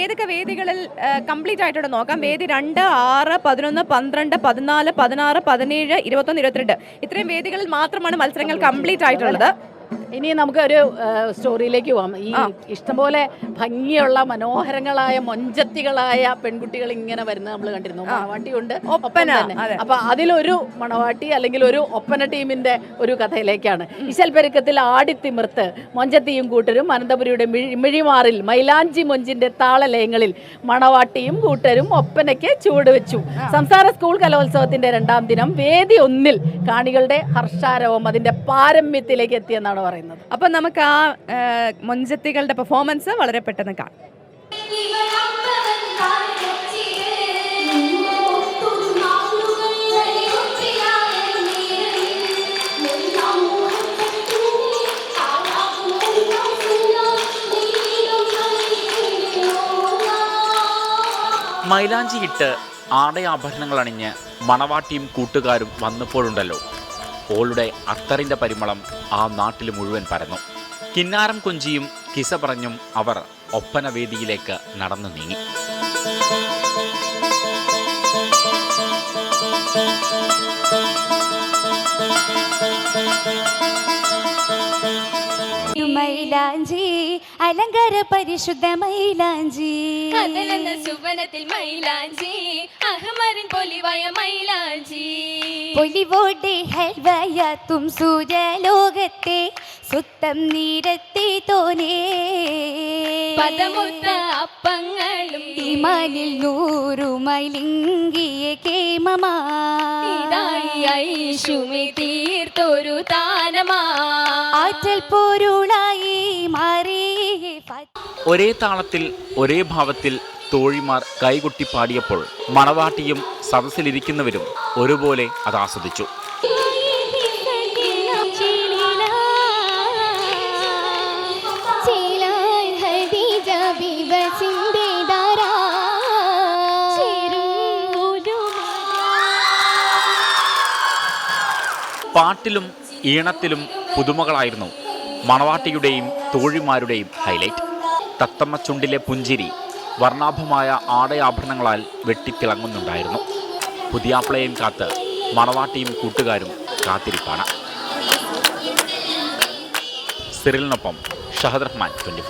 ഏതൊക്കെ വേദികളിൽ കംപ്ലീറ്റ് ആയിട്ടുണ്ട് നോക്കാം. വേദി രണ്ട് ആറ് പതിനൊന്ന് പന്ത്രണ്ട് പതിനാല് പതിനാറ് പതിനേഴ് ഇരുപത്തൊന്ന് ഇരുപത്തിരണ്ട്. ഇത്രയും വേദികളിൽ മാത്രമാണ് മത്സരങ്ങൾ കംപ്ലീറ്റ് ആയിട്ടുള്ളത്. ഇനി നമുക്ക് ഒരു സ്റ്റോറിയിലേക്ക് പോവാം. ഈ ഇഷ്ടംപോലെ ഭംഗിയുള്ള മനോഹരങ്ങളായ മൊഞ്ചത്തികളായ പെൺകുട്ടികൾ ഇങ്ങനെ വരുന്നത് നമ്മൾ കണ്ടിരുന്നു. മണവാട്ടിയുണ്ട് ഉണ്ട്. ഒപ്പന. അപ്പൊ അതിലൊരു മണവാട്ടി അല്ലെങ്കിൽ ഒരു ഒപ്പന ടീമിന്റെ ഒരു കഥയിലേക്കാണ്. ഇശൽപെരുക്കത്തിൽ ആടിത്തിമിർത്ത് മൊഞ്ചത്തിയും കൂട്ടരും അനന്തപുരിയുടെ മിഴിമാറിൽ മൈലാഞ്ചി മൊഞ്ചിന്റെ താളലയങ്ങളിൽ മണവാട്ടിയും കൂട്ടരും ഒപ്പനയ്ക്ക് ചൂട് വെച്ചു. സംസ്ഥാന സ്കൂൾ കലോത്സവത്തിന്റെ രണ്ടാം ദിനം വേദി ഒന്നിൽ കാണികളുടെ ഹർഷാരവം അതിന്റെ പാരമ്യത്തിലേക്ക് എത്തിയെന്നാണ് പറയുന്നത്. അപ്പൊ നമുക്ക് ആ ആ, പെർഫോമൻസ് വളരെ പെട്ടെന്ന് കാണാം. മൈലാഞ്ചിയിട്ട് ആടയാഭരണങ്ങൾ അണിഞ്ഞ് മണവാട്ടിയും കൂട്ടുകാരും വന്നപ്പോഴുണ്ടല്ലോ. ഓളുടെ അത്തറിന്റെ പരിമളം ആ നാട്ടിൽ മുഴുവൻ പരന്നു. കിന്നാരം കൊഞ്ചിയും കിസ പറഞ്ഞും അവർ ഒപ്പന വേദിയിലേക്ക് നടന്നു നീങ്ങി. മൈലാഞ്ചി അലങ്കാര പരിശുദ്ധ മൈലാഞ്ചി. കടലെന്ന സുവനത്തിൽ മൈലാഞ്ചി അഹമരിൻ പൊലിവായ മൈലാഞ്ചി. പൊലിവോടെ ഹൽവയാത്തും സൂര്യലോകത്തെ സുത്തം നീരത്തെ തോനേ പദമുത്ത അപ്പങ്ങളും ഇമാനിൽ നൂറുമൈലിംഗിയ കേമമാ. കേമമായി ഐഷുമി തീർത്തൊരു താനമാ. ആറ്റൽ ഒരേ താളത്തിൽ ഒരേ ഭാവത്തിൽ തോഴിമാർ കൈകൊട്ടി പാടിയപ്പോൾ മണവാട്ടിയും സദസ്സിലിരിക്കുന്നവരും ഒരുപോലെ അത് ആസ്വദിച്ചു. പാട്ടിലും ഈണത്തിലും പുതുമകളായിരുന്നു മണവാട്ടിയുടെയും തോഴിമാരുടെയും ഹൈലൈറ്റ്. തത്തമ്മ ചുണ്ടിലെ പുഞ്ചിരി വർണാഭമായ ആടയാഭരണങ്ങളാൽ വെട്ടിത്തിളങ്ങുന്നുണ്ടായിരുന്നു. പുതിയാപ്പിളയും കാത്ത് മണവാട്ടിയും കൂട്ടുകാരും കാത്തിരിപ്പാണ്. സിറിലിനൊപ്പം ഷഹദ് റഹ്മാൻ ട്വന്റി